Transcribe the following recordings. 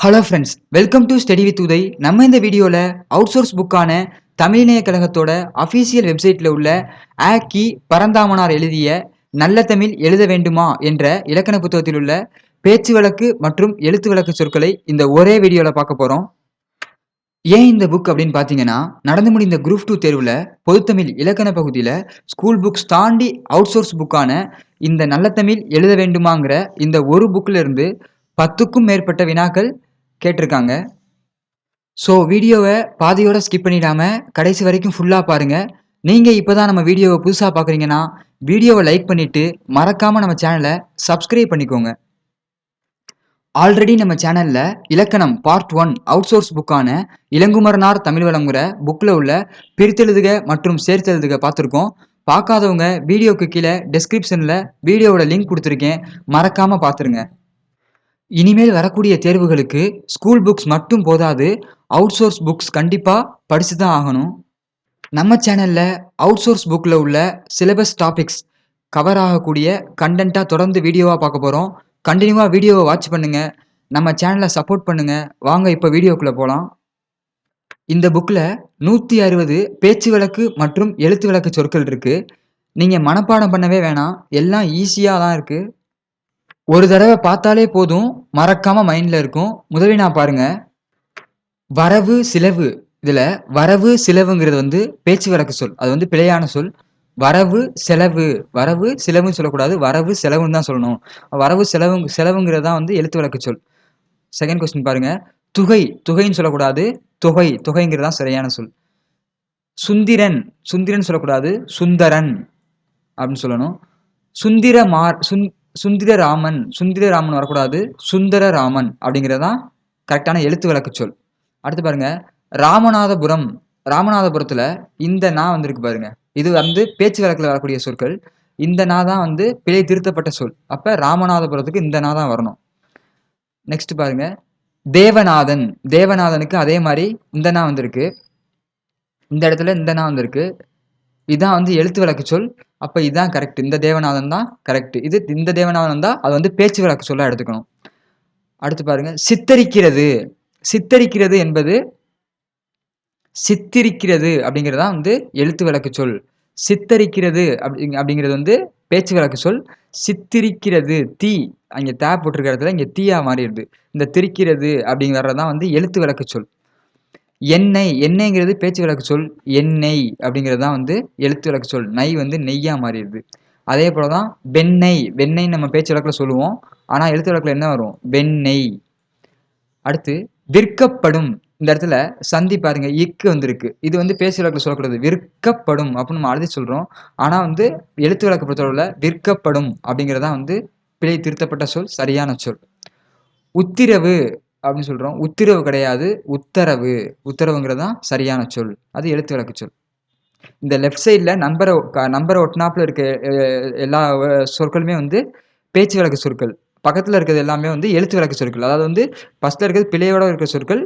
Hello friends welcome to study with Uday நம்ம இந்த வீடியோவில் அவுட் சோர்ஸ் புக்கான தமிழிணைய கழகத்தோட அஃபீஷியல் வெப்சைட்டில் உள்ள ஆக்கி பரந்தாமனார் எழுதிய நல்ல தமிழ் எழுத வேண்டுமா என்ற இலக்கண புத்தகத்தில் உள்ள பேச்சு வழக்கு மற்றும் எழுத்து வழக்கு சொற்களை இந்த ஒரே வீடியோவில் பார்க்க போகிறோம் ஏன் இந்த புக் அப்படின்னு பார்த்தீங்கன்னா நடந்து முடிந்த குரூப் டூ தேர்வில் பொதுத்தமிழ் இலக்கண பகுதியில் ஸ்கூல் புக்ஸ் தாண்டி அவுட் சோர்ஸ் புக்கான இந்த நல்ல தமிழ் எழுத வேண்டுமாங்கிற இந்த ஒரு புக்கிலிருந்து பத்துக்கும் மேற்பட்ட வினாக்கள் கேட்டிருக்காங்க. ஸோ வீடியோவை பாதியோட ஸ்கிப் பண்ணிடாமல் கடைசி வரைக்கும் ஃபுல்லாக பாருங்கள் நீங்கள் இப்போ தான் நம்ம வீடியோவை புதுசாக பார்க்குறீங்கன்னா வீடியோவை லைக் பண்ணிவிட்டு மறக்காமல் நம்ம சேனலை சப்ஸ்கிரைப் பண்ணிக்கோங்க. ஆல்ரெடி நம்ம சேனலில் இலக்கணம் பார்ட் ஒன் அவுட் சோர்ஸ் புக்கான இளங்குமரனார் தமிழ் வளங்குற புக்கில் உள்ள பிரித்தெழுதுக மற்றும் சேர்த்தெழுதுக பார்த்துருக்கோம். பார்க்காதவங்க வீடியோக்கு கீழே டெஸ்கிரிப்ஷனில் வீடியோவோட லிங்க் கொடுத்துருக்கேன். மறக்காமல் பார்த்துருங்க. இனிமேல் வரக்கூடிய தேர்வுகளுக்கு ஸ்கூல் புக்ஸ் மட்டும் போதாது அவுட் சோர்ஸ் புக்ஸ் கண்டிப்பாக படித்து தான் ஆகணும். நம்ம சேனலில் அவுட் சோர்ஸ் புக்கில் உள்ள சிலபஸ் டாபிக்ஸ் கவர் ஆகக்கூடிய கண்டென்ட்டாக தொடர்ந்து வீடியோவாக பார்க்க போகிறோம் கண்டினியூவாக வீடியோவை வாட்ச் பண்ணுங்கள் நம்ம சேனலை சப்போர்ட் பண்ணுங்கள் வாங்க இப்போ வீடியோக்குள்ளே போகலாம் இந்த புக்கில் நூற்றி அறுபது பேச்சு வழக்கு மற்றும் எழுத்து வழக்கு சொற்கள் இருக்குது நீங்கள் மனப்பாடம் பண்ணவே வேணாம். எல்லாம் ஈஸியாக தான் இருக்குது ஒரு தடவை பார்த்தாலே போதும். மறக்காம மைண்ட்ல இருக்கும். முதலில் நான் பாருங்க. வரவு செலவு. இதுல வரவு சிலவுங்கிறது வந்து பேச்சு வழக்கு சொல். அது வந்து பிழையான சொல். வரவு செலவு. வரவு செலவுன்னு சொல்லக்கூடாது. வரவு செலவுன்னு தான் சொல்லணும். வரவு செலவு செலவுங்கிறது தான் வந்து எழுத்து வழக்கு சொல். செகண்ட் கொஸ்டின் பாருங்க. துகை. துகைன்னு சொல்லக்கூடாது. தொகை. தொகைங்கிறது தான் சரியான சொல். சுந்திரன். சுந்திரன் சொல்லக்கூடாது. சுந்தரன் அப்படின்னு சொல்லணும். சுந்திர மார் சுந் சுந்திரராமன் சுந்திரராமன் வரக்கூடாது சுந்தரராமன் அப்படிங்கிறதான் கரெக்டான எழுத்து விளக்கு சொல். அடுத்து பாருங்க ராமநாதபுரம் ராமநாதபுரத்தில் இந்த நா வந்திருக்கு பாருங்க. இது வந்து பேச்சு வழக்கில் வரக்கூடிய சொற்கள். இந்த நா தான் வந்து பிழை திருத்தப்பட்ட சொல். அப்போ ராமநாதபுரத்துக்கு இந்த நா தான் வரணும். நெக்ஸ்ட் பாருங்க தேவநாதன் தேவநாதனுக்கு அதே மாதிரி இந்த நா வந்திருக்கு. இந்த இடத்துல இந்த நா வந்திருக்கு. இதான் வந்து எழுத்து விளக்கு சொல். அப்போ இதுதான் கரெக்ட் இந்த தேவநாதன் தான் கரெக்ட் இது இந்த தேவநாதன் தான் அது வந்து பேச்சு விளக்கு சொல்ல எடுத்துக்கணும். அடுத்து பாருங்க சித்தரிக்கிறது. சித்தரிக்கிறது என்பது சித்திரிக்கிறது அப்படிங்கிறது தான் வந்து எழுத்து விளக்கு சொல். சித்தரிக்கிறது அப்படி அப்படிங்கிறது வந்து பேச்சு விளக்கு சொல். சித்திரிக்கிறது தீ. அங்கே தே போட்டிருக்கிற இடத்துல இங்கே தீயாக மாறிடுது. இந்த திரிக்கிறது அப்படிங்கிறது தான் வந்து எழுத்து விளக்கு சொல். எண்ணெய் எண்ணெய்ங்கிறது பேச்சு விளக்கு சொல் எண்ணெய் அப்படிங்கிறது தான் வந்து எழுத்து விளக்கு சொல். நெய் வந்து நெய்யாக மாறிடுது. அதே போல தான் வெண்ணெய் வெண்ணெய் நம்ம பேச்சு விளக்கில் சொல்லுவோம். ஆனால் எழுத்து விளக்கில் என்ன வரும்? வெண்ணெய். அடுத்து விற்கப்படும். இந்த இடத்துல சந்தி பாருங்க இக்கு வந்திருக்கு. இது வந்து பேச்சு விளக்கில் சொல்லக்கூடாது. விற்கப்படும் அப்படின்னு நம்ம அழுதி சொல்கிறோம் ஆனால் வந்து எழுத்து வழக்கு பொறுத்தளவில் விற்கப்படும் அப்படிங்கிறதான் வந்து பிழை திருத்தப்பட்ட சொல் சரியான சொல். உத்திரவு. அப்படின்னு சொல்கிறோம் உத்திரவு கிடையாது. உத்தரவு. உத்தரவுங்கிறது தான் சரியான சொல். அது எழுத்து விளக்கு சொல். இந்த லெஃப்ட் சைடில் நம்பரை நம்பரை ஒட்டினாப்பில் இருக்க எல்லா சொற்களுமே வந்து பேச்சு விளக்கு சொற்கள். பக்கத்தில் இருக்கிறது எல்லாமே வந்து எழுத்து விளக்கு சொற்கள். அதாவது வந்து ஃபஸ்ட்டில் இருக்கிறது பிழையோட இருக்கிற சொற்கள்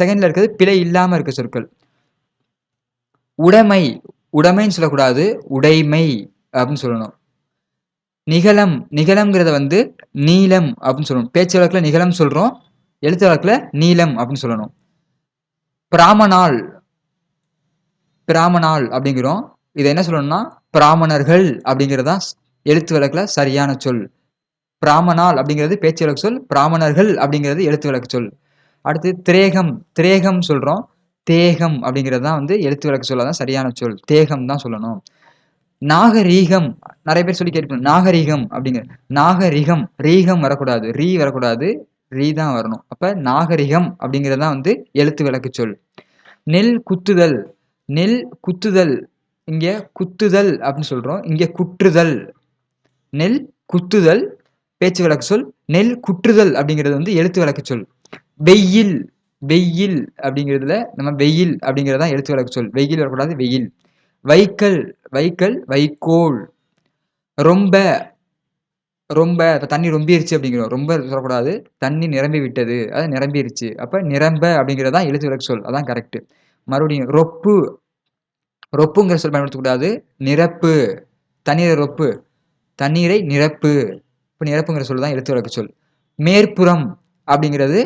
செகண்டில் இருக்கிறது பிழை இல்லாமல் இருக்க சொற்கள். உடைமை. உடைமைன்னு சொல்லக்கூடாது. உடைமை அப்படின்னு சொல்லணும். நிகழம். நிகழம்ங்கிறத வந்து நீளம் அப்படின்னு சொல்லணும். பேச்சு வழக்கில் நிகழம் சொல்கிறோம் எழுத்து வழக்கில் நீலம் அப்படின்னு சொல்லணும். பிராமணால் பிராமணால் அப்படிங்கிறோம். இதை என்ன சொல்லணும்னா பிராமணர்கள் அப்படிங்கிறது எழுத்து வழக்கில் சரியான சொல். பிராமணால் அப்படிங்கிறது பேச்சு வழக்கு சொல் பிராமணர்கள் அப்படிங்கிறது எழுத்து வழக்கு சொல். அடுத்து திரேகம் திரேகம் சொல்கிறோம் தேகம் அப்படிங்கிறது தான் வந்து எழுத்து வழக்கு சொல்ல தான் சரியான சொல். தேகம் தான் சொல்லணும். நாகரீகம் நிறைய பேர் சொல்லி கேட்போம் நாகரீகம் அப்படிங்கிற நாகரிகம் ரீகம் வரக்கூடாது. ரீ வரக்கூடாது. ரீ தான் வரணும். அப்போ நாகரிகம் அப்படிங்கிறது தான் வந்து எழுத்து விளக்கு சொல். நெல் குத்துதல் நெல் குத்துதல் இங்கே குத்துதல் அப்படின்னு சொல்கிறோம் இங்கே குற்றுதல். நெல் குத்துதல் பேச்சு விளக்கு சொல். நெல் குற்றுதல் அப்படிங்கிறது வந்து எழுத்து விளக்கு சொல். வெயில் வெயில் அப்படிங்கிறதுல நம்ம வெயில் அப்படிங்கிறது தான் எழுத்து விளக்கு சொல். வெயில் வரக்கூடாது வெயில். வைக்கல் வைக்கல் வைக்கோல். ரொம்ப ரொம்ப இப்போ தண்ணி ரொம்பிருச்சு அப்படிங்கிறோம். ரொம்ப சொல்லக்கூடாது. தண்ணி நிரம்பி விட்டது. அது நிரம்பிருச்சு. அப்போ நிரம்ப அப்படிங்கிறது தான் எழுத்து விளக்கு சொல். அதான் கரெக்டு மறுபடியும் ரொப்பு. ரொப்புங்கிற சொல் பயன்படுத்தக்கூடாது. நிரப்பு. தண்ணீரை ரொப்பு. தண்ணீரை நிரப்பு. இப்போ நிரப்புங்கிற சொல் தான் எழுத்து விளக்கு சொல். மேற்புறம் அப்படிங்கிறது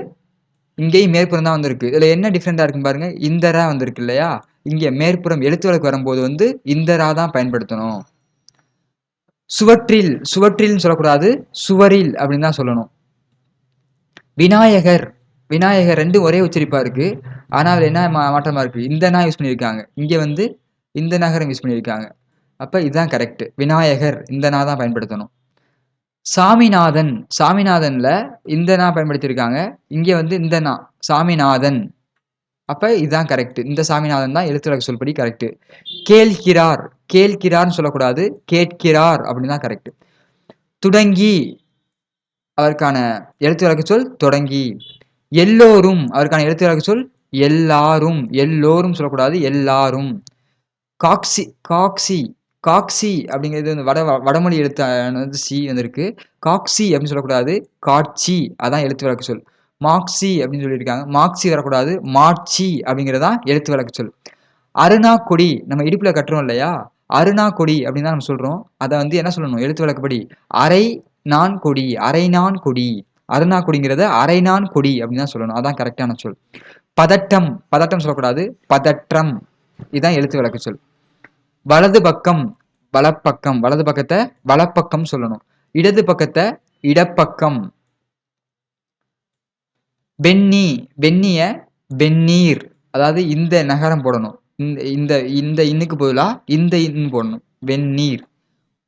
இங்கேயும் மேற்புறம் தான் வந்திருக்கு. இதில் என்ன டிஃப்ரெண்டாக இருக்குன்னு பாருங்கள் இந்தரா வந்திருக்கு இல்லையா? இங்கே மேற்புறம் எழுத்து வழக்கு வரும்போது வந்து இந்தரா தான் பயன்படுத்தணும். சுவற்றில் சுவற்றில்னு சொல்லக்கூடாது சுவரில் அப்படின்னு தான் சொல்லணும். விநாயகர் விநாயகர் ரெண்டும் ஒரே உச்சரிப்பா இருக்கு. ஆனால் அதில் என்ன மா மாற்றமா இருக்கு? இந்தனா யூஸ் பண்ணியிருக்காங்க. இங்கே வந்து இந்த நகரம் யூஸ் பண்ணியிருக்காங்க. அப்போ இதுதான் கரெக்ட் விநாயகர் இந்த நா தான் பயன்படுத்தணும். சாமிநாதன் சாமிநாதன்ல இந்த நா பயன்படுத்தியிருக்காங்க. இங்கே வந்து இந்த நா சாமிநாதன். அப்போ இதுதான் கரெக்ட் இந்த சாமிநாதன் தான் எழுத்துலக சொல்படி கரெக்ட் கேள்கிறார் கேட்கிறார்னு சொல்லக்கூடாது. கேட்கிறார் அப்படின்னு தான் கரெக்ட் துடங்கி அதற்கான எழுத்து வழக்கு சொல் தொடங்கி. எல்லோரும் அதற்கான எழுத்து வழக்கு சொல் எல்லாரும். எல்லோரும் சொல்லக்கூடாது எல்லாரும். காக்சி காக்சி காக்சி அப்படிங்கிறது வந்து வட வடமொழி எழுத்து சி வந்திருக்கு. காக்சி அப்படின்னு சொல்லக்கூடாது காட்சி. அதான் எழுத்து வழக்கு சொல். மாக்சி அப்படின்னு சொல்லியிருக்காங்க. மாக்சி வரக்கூடாது மாட்சி அப்படிங்கிறதான் எழுத்து வழக்கு சொல். அருணா கொடி நம்ம இடுப்பில் கட்டுறோம் இல்லையா? அருணா கொடி அப்படின்னு தான் நம்ம சொல்கிறோம் அதை வந்து என்ன சொல்லணும்? எழுத்து வழக்கப்படி அரை நான் கொடி அரை நான் கொடி. அருணா கொடிங்கிறத அரை நான் கொடி அப்படின்னு தான் சொல்லணும். அதான் கரெக்டான சொல். பதட்டம். பதட்டம் சொல்லக்கூடாது. பதற்றம். இதுதான் எழுத்து வழக்கு சொல். வலது பக்கம் வலப்பக்கம். வலது பக்கத்தை வலப்பக்கம் சொல்லணும். இடது பக்கத்தை இடப்பக்கம். வெண்ணி. வெண்ணிய வெந்நீர். அதாவது இந்த நகரம் போடணும். இந்த இந்த இந்த இன்னுக்கு பதிலாக இந்த இன் போடணும். வெந்நீர்.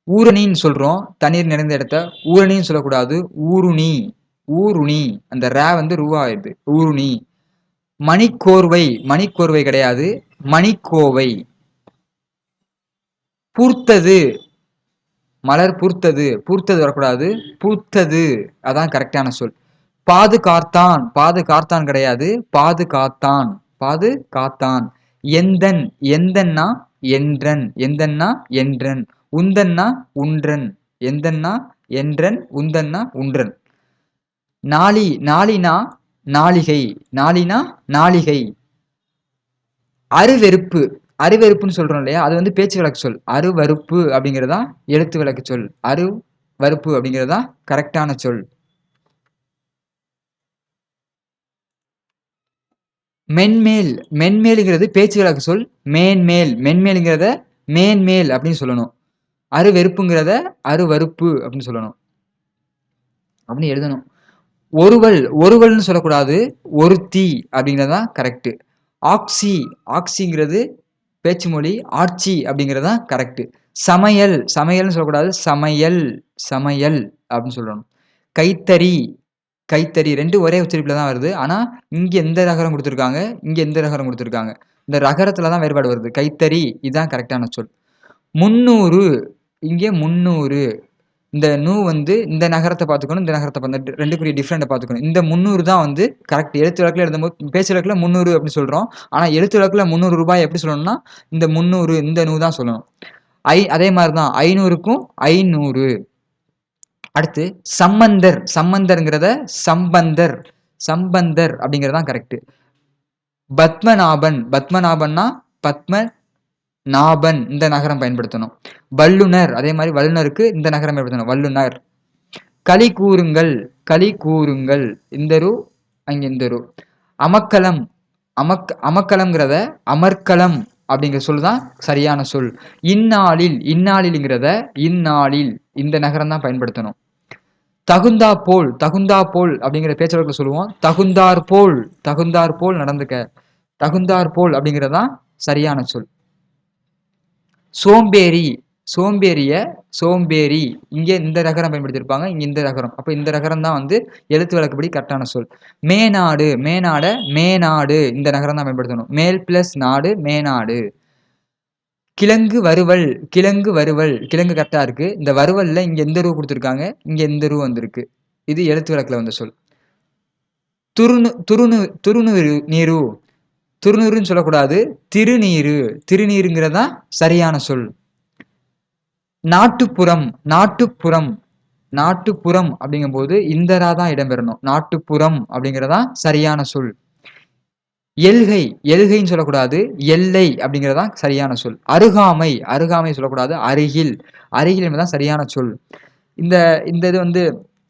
ஊரணின்னு சொல்கிறோம் தண்ணீர் நிறைந்த இடத்த ஊரணின்னு சொல்லக்கூடாது. ஊருணி. ஊருணி. அந்த ரே வந்து ரூவாயிருது ஊருணி. மணிக்கோர்வை. மணிக்கோர்வை கிடையாது. மணிக்கோவை. பூர்த்தது. மலர் பூர்த்தது. பூர்த்தது வரக்கூடாது. பூர்த்தது. அதான் கரெக்டான சொல். பாதுகாத்தான். பாதுகாத்தான் கிடையாது. பாதுகாத்தான். பாது காத்தான் எந்தன் எந்தன்னா என்றன். எந்தன்னா என்றன். உந்தன்னா உன்றன். எந்தன்னா என்றன். உந்தன்னா உன்றன். நாளி நாளினா நாளிகை. நாளினா நாளிகை. அருவெறுப்பு. அருவெறுப்புன்னு சொல்றோம் இல்லையா? அது வந்து பேச்சு விளக்கு சொல். அருவறுப்பு அப்படிங்கிறதா எழுத்து விளக்கு சொல். அரு வறுப்பு அப்படிங்கிறதா கரெக்டான சொல். மென்மேல் மென்மேலுங்கிறது பேச்சு வழக்கு சொல் மேன்மேல் மென்மேலுங்கிறத மேன்மேல் அப்படின்னு சொல்லணும். அருவெறுப்புங்கிறத அருவறுப்பு அப்படின்னு சொல்லணும். அப்படின்னு எழுதணும். ஒருவல் ஒருவல்னு சொல்லக்கூடாது ஒருத்தி அப்படிங்கிறது தான் கரெக்டு ஆக்சி ஆக்சிங்கிறது பேச்சு மொழி ஆட்சி அப்படிங்கிறது தான் கரெக்டு சமையல் சமையல்னு சொல்லக்கூடாது சமையல் சமையல் அப்படின்னு சொல்லணும். கைத்தறி கைத்தறி ரெண்டும் ஒரே உச்சரிப்பில் தான் வருது. ஆனால் இங்கே எந்த ரகரம் கொடுத்துருக்காங்க? இங்கே எந்த ரகரம் கொடுத்துருக்காங்க? இந்த ரகரத்தில் தான் வேறுபாடு வருது. கைத்தறி இதுதான் கரெக்டான சொல். முந்நூறு இங்கே முந்நூறு. இந்த நூ வந்து இந்த நகரத்தை பார்த்துக்கணும் இந்த நகரத்தை பார்த்து ரெண்டுக்குரிய டிஃப்ரெண்ட்டை பார்த்துக்கணும். இந்த முந்நூறு தான் வந்து கரெக்ட் எழுத்து வழக்கில் எழுதும்போது பேச்சு வழக்கில் முந்நூறு அப்படின்னு சொல்கிறோம் ஆனால் எழுத்து வழக்கில் முந்நூறு ரூபாய் எப்படி சொல்லணும்னா இந்த முந்நூறு இந்த நூ தான் சொல்லணும். ஐ அதே மாதிரி தான் ஐநூறுக்கும் ஐநூறு. அடுத்து சம்பந்தர். சம்பந்தருங்கிறத சம்பந்தர். சம்பந்தர் அப்படிங்கிறதான் கரெக்டு பத்மநாபன். பத்மநாபன்னா பத்ம நாபன் இந்த நகரம் பயன்படுத்தணும். வல்லுனர் அதே மாதிரி வல்லுனருக்கு இந்த நகரம் பயன்படுத்தணும். வல்லுனர் களி கூறுங்கள். களி கூறுங்கள். இந்த ரூ அங்க இந்த ரூ. அமக்கலம். அமக் அமக்கலம்ங்கிறத அமர்க்கலம் அப்படிங்கிற சொல் தான் சரியான சொல். இந்நாளில் இந்நாளில்ங்கிறத இந்நாளில் இந்த நகரம் தான் பயன்படுத்தணும். தகுந்தா போல் தகுந்தா போல் அப்படிங்கிற பேச்சுவழக்கில் சொல்லுவோம். தகுந்தார் போல் தகுந்தார் போல் நடந்துக்க. தகுந்தார் போல் அப்படிங்கிறதான் சரியான சொல். சோம்பேறி சோம்பேறிய சோம்பேறி. இங்கே இந்த ரகரம் பயன்படுத்தியிருப்பாங்க இங்கே இந்த ரகரம். அப்போ இந்த ரகரம் தான் வந்து எழுத்து வழக்குப்படி கரெக்டான சொல். மேநாடு மேநாட மேநாடு. இந்த நகரம் தான் பயன்படுத்தணும். மேல் பிளஸ் நாடு மேநாடு. கிழங்கு வறுவல் கிழங்கு வறுவல் கிழங்கு கரெக்டாக இருக்குது இந்த வறுவலில் இங்கே எந்த ரூ கொடுத்துருக்காங்க? இங்கே எந்த ரூ வந்திருக்கு? இது எழுத்து வழக்கில் வந்த சொல். துருணு துருணு துருநூறு நீரு. துருநூறுன்னு சொல்லக்கூடாது திருநீரு. திருநீருங்கிறதா சரியான சொல். நாட்டுப்புறம் நாட்டுப்புறம். நாட்டுப்புறம் அப்படிங்கும்போது இந்தரா தான் இடம்பெறணும் நாட்டுப்புறம் அப்படிங்கிறதா சரியான சொல். எல்கை எல்கைன்னு சொல்லக்கூடாது எல்லை அப்படிங்கிறதான் சரியான சொல். அருகாமை அருகாமை சொல்லக்கூடாது அருகில். அருகில் என்பதுதான் சரியான சொல். இந்த இந்த இது வந்து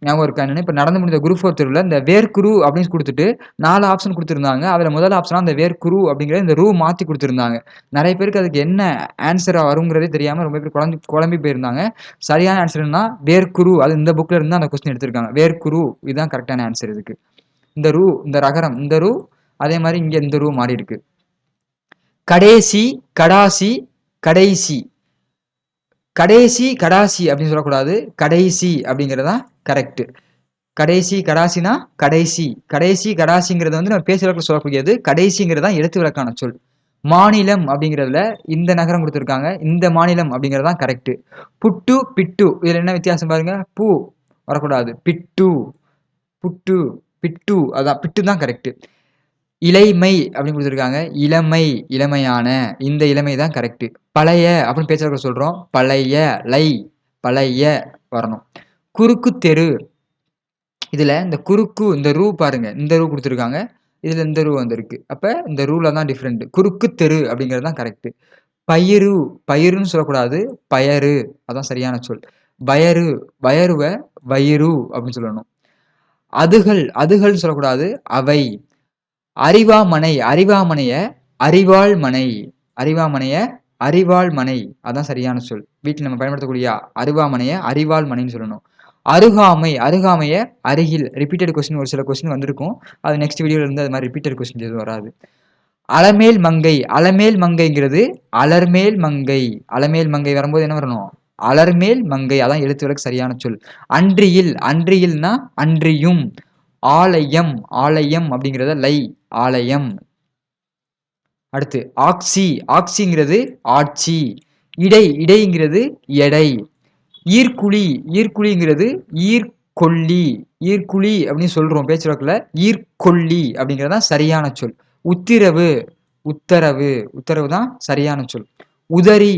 ஞாபகம் இருக்கா இப்போ நடந்து முடிந்த குரூப் ஃபோர் தெருவில் இந்த வேர்க்குரு அப்படின்னு கொடுத்துட்டு நாலு ஆப்ஷன் கொடுத்துருந்தாங்க. அதில் முதல் ஆப்ஷனாக அந்த வேர்க்குரு அப்படிங்கிற இந்த ரூ மாற்றி கொடுத்துருந்தாங்க. நிறைய பேருக்கு அதுக்கு என்ன ஆன்சராக வருங்கிறதே தெரியாமல் ரொம்ப பேர் குழம்பி குழம்பி போயிருந்தாங்க. சரியான ஆன்சர்னா வேர்க்குரு அது இந்த புக்கில் இருந்து அந்த கொஸ்டின் எடுத்திருக்காங்க. வேர்க்குரு இதுதான் கரெக்டான ஆன்சர் இதுக்கு. இந்த ரூ இந்த ரகரம் இந்த ரூ அதே மாதிரி இங்கே இந்த ரூ மாறி இருக்கு. கடைசி கடாசி கடைசி. கடைசி கடாசி அப்படின்னு சொல்லக்கூடாது. கடைசி அப்படிங்கிறது தான் கரெக்டு கடைசி கடாசினா கடைசி. கடைசி கடாசிங்கிறது வந்து நம்ம பேசுறதுக்கு சொல்லக்கூடியது கடைசிங்கிறது தான் எழுத்து விளக்கான சொல். மாநிலம் அப்படிங்கிறதுல இந்த நகரம் கொடுத்துருக்காங்க. இந்த மாநிலம் அப்படிங்கிறது தான் கரெக்டு புட்டு பிட்டு. இதில் என்ன வித்தியாசம் பாருங்க? பூ வரக்கூடாது. பிட்டு. புட்டு பிட்டு. அதான் பிட்டு தான் கரெக்டு இளைமை அப்படின்னு கொடுத்துருக்காங்க. இளமை இளமையான இந்த இளமை தான் கரெக்டு பழைய அப்படின்னு பேச்சாளர்கள் சொல்கிறோம் பழைய லை பழைய வரணும். குறுக்கு தெரு. இதில் இந்த குறுக்கு இந்த ரூ பாருங்கள் இந்த ரூ கொடுத்துருக்காங்க. இதில் இந்த ரூ வந்திருக்கு. அப்போ இந்த ரூவில் தான் டிஃப்ரெண்ட் குறுக்கு தெரு அப்படிங்கிறது தான் கரெக்டு பயிறு பயிருன்னு சொல்லக்கூடாது. பயரு அதான் சரியான சொல். பயரு வயறுவை வயிறு அப்படின்னு சொல்லணும். அதுகள் அதுகள்னு சொல்லக்கூடாது. அவை. அறிவாமனை அறிவாமனைய அறிவாள் மனை அறிவாமனைய அறிவாள் மனை அதான் சரியான சொல். வீட்டில் நம்ம பயன்படுத்தக்கூடிய அருவாமனைய அறிவாள் மனைன்னு சொல்லணும். அருகாமை அருகாமைய அருகில் ரிப்பீட்டட் கொஸ்டின் ஒரு சில கொஸ்டின் வந்திருக்கும். அது நெக்ஸ்ட் வீடியோவில் இருந்து அது மாதிரி ரிப்பீட்டட் கொஸ்டின் எதுவும் வராது. அலமேல் மங்கை அலமேல் மங்கைங்கிறது அலர்மேல் மங்கை. அலமேல் மங்கை வரும்போது என்ன வரணும்? அலர்மேல் மங்கை. அதான் எழுத்து விளக்கு சரியான சொல். அன்றியில் அன்றியில்னா அன்றியும். ஆலயம் ஆலயம் அப்படிங்கிறத லை ஆலயம். அடுத்து ஆக்சி ஆக்சிங்கிறது ஆட்சி. இடை இடைங்கிறது எடை. ஈர்க்குழி ஈர்க்குழிங்கிறது ஈர்கொல்லி ஈர்க்குழி அப்படின்னு சொல்றோம் பேச்சுவாக்கில். ஈர்கொல்லி அப்படிங்கிறது தான் சரியான சொல். உத்திரவு உத்தரவு. உத்தரவு தான் சரியான சொல். உதரி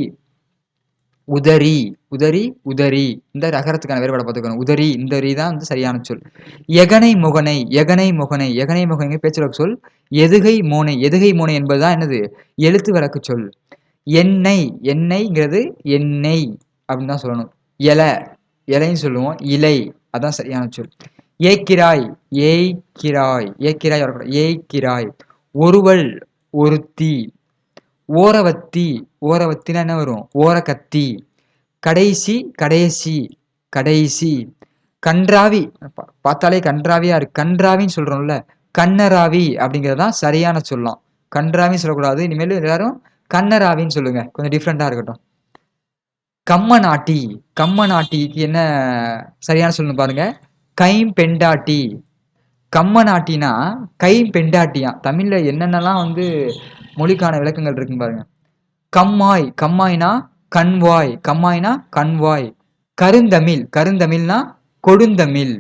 உதரி உதரி உதரி இந்த ரகரத்துக்கான வேறுபாடு பார்த்துக்கணும். உதரி இந்த ரீ தான் வந்து சரியான சொல். எகனை முகனை எகனை முகனை எகனை முகனை பேச்சுலக சொல். எதுகை மோனை. எதுகை மோனை என்பதுதான் என்னது? எழுத்து வழக்கு சொல். எண்ணெய் எண்ணெய்ங்கிறது எண்ணெய் அப்படின்னு தான் சொல்லணும். இலை இலைன்னு சொல்லுவோம். இலை அதான் சரியான சொல். ஏக்கிராய் ஏய்கிராய் ஏக்கிராய் வரக்கூடாது ஏய்கிராய் ஒருவள் ஒருத்தி. ஓரவத்தி ஓரவத்தினா என்ன வரும்? ஓரக்கத்தி. கடைசி கடைசி கடைசி. கன்றாவி. பார்த்தாலே கன்றாவியா இருக்கு. கன்றாவின்னு சொல்றோம்ல. கண்ணராவி அப்படிங்கிறது தான் சரியான சொல்லலாம் கன்றாவின்னு சொல்லக்கூடாது. இனிமேல் எல்லாரும் கண்ணராவின்னு சொல்லுங்க. கொஞ்சம் டிஃப்ரெண்டா இருக்கட்டும். கம்ம நாட்டி. கம்ம நாட்டிக்கு என்ன சரியான சொல்லணும் பாருங்க. கைம்பெண்டாட்டி கம்ம நாட்டினா கை பெண்டாட்டியா தமிழ்ல என்னென்னலாம் வந்து மொழிக்கான விளக்கங்கள் இருக்குன்னு பாருங்க. கம்மாய் கம்மாய்னா கண்வாய் கம்மாய்னா கண்வாய். கருந்தமிழ் கருந்தமிழ்னா கொடுந்தமிழ்.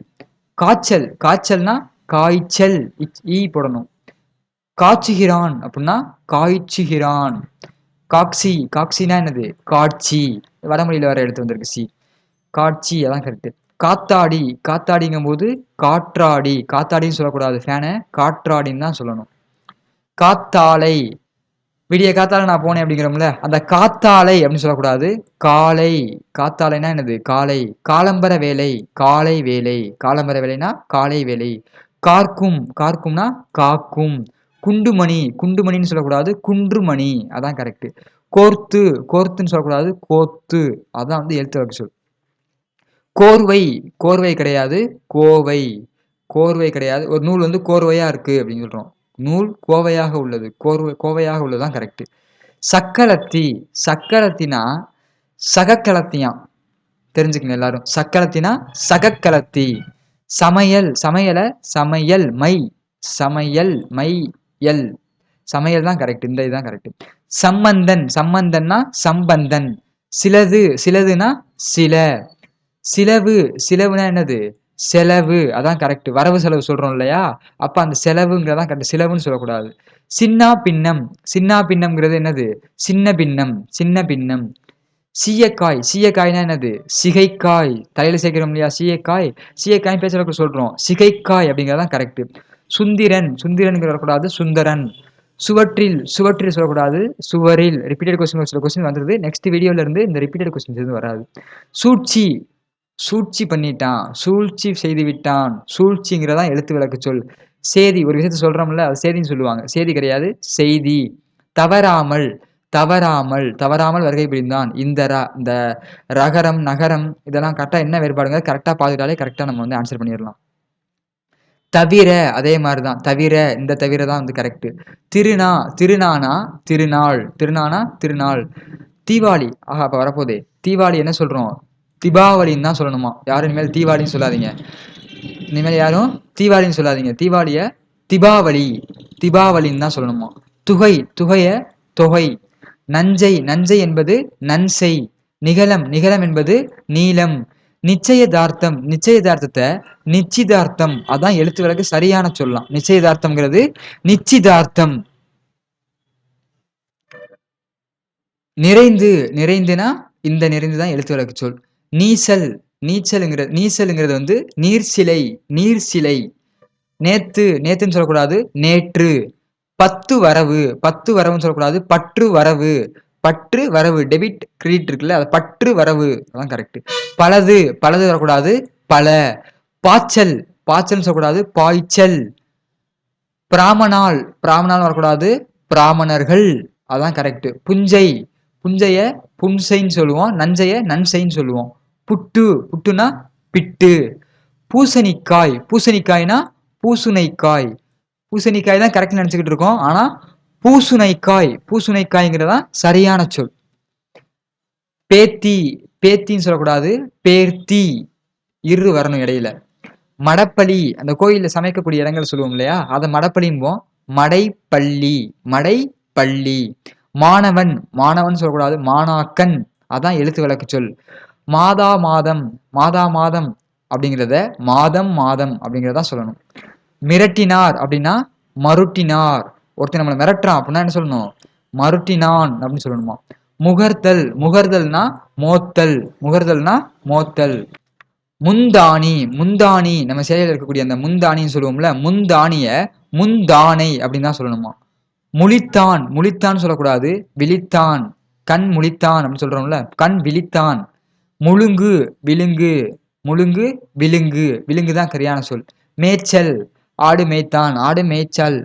காய்ச்சல் காய்ச்சல்னா காய்ச்சல் ஈ போடணும். காய்ச்சுகிறான் அப்படின்னா காய்ச்சுகிறான். காக்சி காக்சினா என்னது? காட்சி. வடமொழியில் வர எடுத்து வந்திருக்கு சி. காட்சி அதான் கரெக்டு காத்தாடி காத்தாடிங்கும் போது காற்றாடி. காத்தாடின்னு சொல்லக்கூடாது ஃபேனை காற்றாடின்னு தான் சொல்லணும். காத்தாலை. விடிய காத்தால நான் போனேன் அப்படிங்கிறோம்ல அந்த காத்தாலை அப்படின்னு சொல்லக்கூடாது காலை. காத்தாலைனா என்னது? காலை. காலம்பர வேலை காலை வேலை. காலம்பர வேலைனா காலை வேலை. கார்க்கும் கார்க்கும்னா காக்கும். குண்டுமணி குண்டுமணின்னு சொல்லக்கூடாது குன்றுமணி. அதான் கரெக்டு கோர்த்து கோர்த்துன்னு சொல்லக்கூடாது கோத்து. அதான் வந்து எழுத்து வகை சொல். கோர்வை கோர்வை கிடையாது கோவை. கோர்வை கிடையாது. ஒரு நூல் வந்து கோர்வையா இருக்கு அப்படின்னு சொல்றோம். நூல் கோவையாக உள்ளது. கோர்வை கோவையாக உள்ளதுதான் கரெக்டு சக்கலத்தி சக்கலத்தினா சகக்கலத்தியாம் தெரிஞ்சுக்கங்க எல்லாரும். சக்கலத்தினா சகக்கலத்தி. சமையல் சமையலை சமையல் மை சமையல் மை எல் சமையல் தான் கரெக்ட் இந்த இதுதான் கரெக்ட் சம்பந்தன் சம்பந்தன்னா சம்பந்தன். சிலது சிலதுனா சில. சிலவு சிலவுனா என்னது? செலவு அதான் கரெக்ட் வரவு செலவு சொல்கிறோம் இல்லையா? அப்போ அந்த செலவுங்கிறதான் கரெக்ட் செலவுன்னு சொல்லக்கூடாது. சின்ன பின்னம். சின்ன பின்னம்ங்கிறது என்னது? சின்ன பின்னம். சின்ன பின்னம். சீயக்காய். சீயக்காய்னா என்னது? சிகைக்காய். தலையில் சேர்க்கிறோம் இல்லையா? சீயக்காய். சீயக்காய் பேசுறதுக்கு சொல்கிறோம் சிகைக்காய் அப்படிங்கிறதான் கரெக்ட் சுந்திரன். சுந்திரன்ங்கிற வரக்கூடாது. சுந்தரன். சுவற்றில். சுவற்றில் சொல்லக்கூடாது. சுவரில். ரிப்பீட்டட் கொஸ்டின் சில கொஸ்டின் வந்துருது. நெக்ஸ்ட் வீடியோல இருந்து இந்த ரிப்பீட்டட் கொஸ்டின் எதுவும் வராது. சூழ்ச்சி. சூழ்ச்சி பண்ணிட்டான். சூழ்ச்சி செய்து விட்டான். சூழ்ச்சிங்கிறதான் எழுத்து விளக்கு சொல். சேதி ஒரு விஷயத்த சொல்கிறோம்ல அது சேதின்னு சொல்லுவாங்க. சேதி கிடையாது செய்தி. தவறாமல் தவறாமல் தவறாமல் வருகை புரிந்தான். இந்த ர இந்த ரகரம் நகரம் இதெல்லாம் கரெக்டாக என்ன வேறுபாடுங்க கரெக்டாக பார்த்துட்டாலே கரெக்டாக நம்ம வந்து ஆன்சர் பண்ணிடலாம். தவிர அதே மாதிரி தான் தவிர இந்த தவிர தான் வந்து கரெக்டு திருநா திருநானா திருநாள். திருநானா திருநாள். தீபாவளி. ஆஹா அப்போ வரப்போதே தீபாவளி என்ன சொல்கிறோம் தீபாவளின்னு தான் சொல்லணுமா? யாரும் இனிமேல் தீபாவளின்னு சொல்லாதீங்க. இனிமேல் யாரும் தீபாவளின்னு சொல்லாதீங்க. தீபாவளியை தீபாவளி தீபாவளின்னு தான் சொல்லணுமா? துகை துகைய தொகை. நஞ்சை நஞ்சை என்பது நன்சை நிகழம் நிகழம் என்பது நீளம். நிச்சயதார்த்தம் நிச்சயதார்த்தத்தை நிச்சிதார்த்தம். அதான் எழுத்து விளக்கு சரியான சொல்லலாம். நிச்சயதார்த்தம்ங்கிறது நிச்சிதார்த்தம். நிறைந்து நிறைந்துனா இந்த நிறைந்து தான் எழுத்து விளக்கு சொல். நீச்சல் நீச்சலுங்கிறது நீச்சலுங்கிறது வந்து நீர் சிலை நீர் சிலை. நேத்து நேத்துன்னு சொல்லக்கூடாது நேற்று. பத்து வரவு பத்து வரவுன்னு சொல்லக்கூடாது பற்று வரவு. பற்று வரவு டெபிட் கிரெடிட் இருக்குல்ல அது பற்று வரவு. அதான் கரெக்ட் பலது பலது வரக்கூடாது பல. பாய்ச்சல் பாய்ச்சல்னு சொல்லக்கூடாது பாய்ச்சல். பிராமணால் பிராமணால் வரக்கூடாது பிராமணர்கள். அதான் கரெக்ட் புஞ்சை புஞ்சைய புன்சைன்னு சொல்லுவோம் நஞ்சைய நன்சைன்னு சொல்லுவோம். புட்டு. புட்டுனா பிட்டு. பூசணிக்காய். பூசணிக்காய்னா பூசுனைக்காய். பூசணிக்காய் தான் கரெக்ட் நினச்சிக்கிட்டு இருக்கோம். ஆனால் பூசுனைக்காய். பூசுனைக்காய்ங்கிறதா சரியான சொல். பேத்தி. பேத்தின்னு சொல்லக்கூடாது. பேர்த்தி. இரு வரணும் இடையில. மடப்பள்ளி. அந்த கோயிலில் சமைக்கக்கூடிய இடங்கள் சொல்லுவோம் இல்லையா? அதை மடப்பள்ளிம்போம் மடைப்பள்ளி. மடைப்பள்ளி. மாணவன். மாணவன் சொல்லக்கூடாது. மாணாக்கன். அதான் எழுத்து விளக்கு சொல். மாதா மாதம் மாதா மாதம் அப்படிங்கிறத மாதம் மாதம் அப்படிங்கிறதா சொல்லணும். மிரட்டினார் அப்படின்னா மருட்டினார். ஒருத்தர் நம்மளை மிரட்டுறான் அப்படின்னா என்ன சொல்லணும்? மருட்டினான் அப்படின்னு சொல்லணுமா? முகர்தல் முகர்தல்னா மோத்தல் முகர்தல்னா மோத்தல். முந்தாணி முந்தாணி நம்ம சேலையில் இருக்கக்கூடிய அந்த முந்தாணின்னு சொல்லுவோம்ல முந்தாணிய முந்தானை அப்படின்னு தான் சொல்லணுமா? முழித்தான் முழித்தான் சொல்லக்கூடாது விழித்தான். கண் முழித்தான் அப்படின்னு சொல்றோம்ல கண் விழித்தான். முழுங்கு விழுங்கு முழுங்கு விழுங்கு. விழுங்கு தான் சரியான சொல். மேய்ச்சல். ஆடு மேய்த்தான். ஆடு மேய்ச்சல்.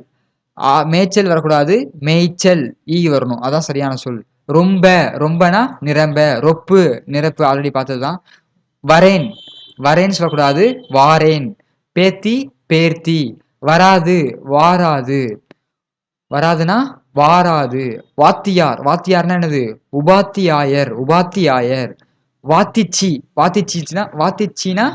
மேய்ச்சல் வரக்கூடாது. மேய்ச்சல். ஈ வரணும். அதான் சரியான சொல். ரொம்ப. ரொம்பனா நிரம்ப. ரொப்பு. நிரப்பு ஆல்ரெடி பார்த்தது தான் வரேன். வரேன்னு சொல்லக்கூடாது. வாரேன். பேத்தி பேர்த்தி. வராது. வாராது. வராதுன்னா வாராது. வாத்தியார். வாத்தியார்னா என்னது? உபாத்தியாயர். உபாத்தியாயர். வாத்திச்சி வாத்திச்சினா வாத்திச்சினா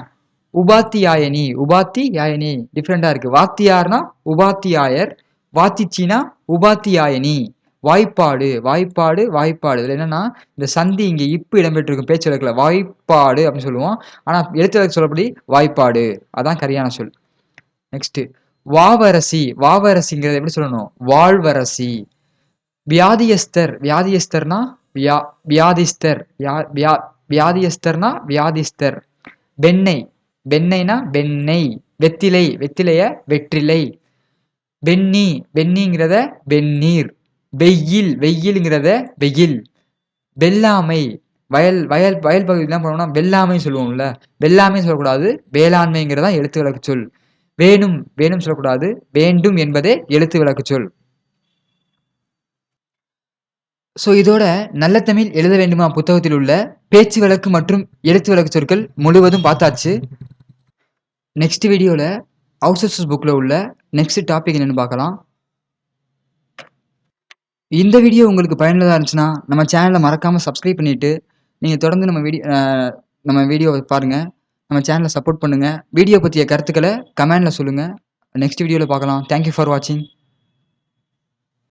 உபாத்தியாயனி உபாத்தியாயனி டிஃப்ரெண்டாக இருக்குது வாத்தியார்னா உபாத்தியாயர் வாத்திச்சினா உபாத்தியாயனி வாய்ப்பாடு வாய்ப்பாடு வாய்ப்பாடு. இதில் என்னென்னா இந்த சந்தி இங்கே இப்பு இடம்பெற்றிருக்கும் பேச்சு வழக்கில் வாய்ப்பாடு அப்படின்னு சொல்லுவோம். ஆனால் எழுத்து சொல்லப்படி வாய்ப்பாடு. அதான் சரியான சொல். நெக்ஸ்ட்டு வாவரசி. வாவரசிங்கிறது எப்படி சொல்லணும்? வாழ்வரசி. வியாதியஸ்தர். வியாதியஸ்தர்னா வியா வியாதிஸ்தர். வியா வியாதியஸ்தர்னா வியாதிஸ்தர் வெண்ணெய். வெண்ணெய்னா வெண்ணெய். வெத்திலை. வெத்திலைய வெற்றிலை. வெண்ணி. வெண்ணிங்கிறத வெந்நீர். வெயில். வெயிலுங்கிறத வெயில். வெள்ளாமை. வயல் வயல் வயல் பகுதி என்ன பண்ணுவோம்னா வெள்ளாமை சொல்லுவோம்ல. வெள்ளாமை சொல்லக்கூடாது. வேளாண்மைங்கிறதா எழுத்து விளக்கு சொல். வேணும். வேணும் சொல்லக்கூடாது. வேண்டும் என்பதே எழுத்து விளக்கு சொல். ஸோ இதோட நல்ல தமிழ் எழுத வேண்டுமா புத்தகத்தில் உள்ள பேச்சு வழக்கு மற்றும் எழுத்து வழக்கு சொற்கள் முழுவதும் பார்த்தாச்சு. நெக்ஸ்ட் வீடியோவில் அவுட்சோர்சஸ் புக்கில் உள்ள நெக்ஸ்ட் டாபிக் என்னென்னு பார்க்கலாம். இந்த வீடியோ உங்களுக்கு பயனுள்ளதாக இருந்துச்சுன்னா நம்ம சேனலை மறக்காமல் சப்ஸ்கிரைப் பண்ணிவிட்டு நீங்கள் தொடர்ந்து நம்ம வீடியோ நம்ம வீடியோவை பாருங்கள் நம்ம சேனலை சப்போர்ட் பண்ணுங்கள் வீடியோ பற்றிய கருத்துக்களை கமெண்டில் சொல்லுங்கள் நெக்ஸ்ட் வீடியோவில் பார்க்கலாம். தேங்க்யூ ஃபார் வாட்சிங்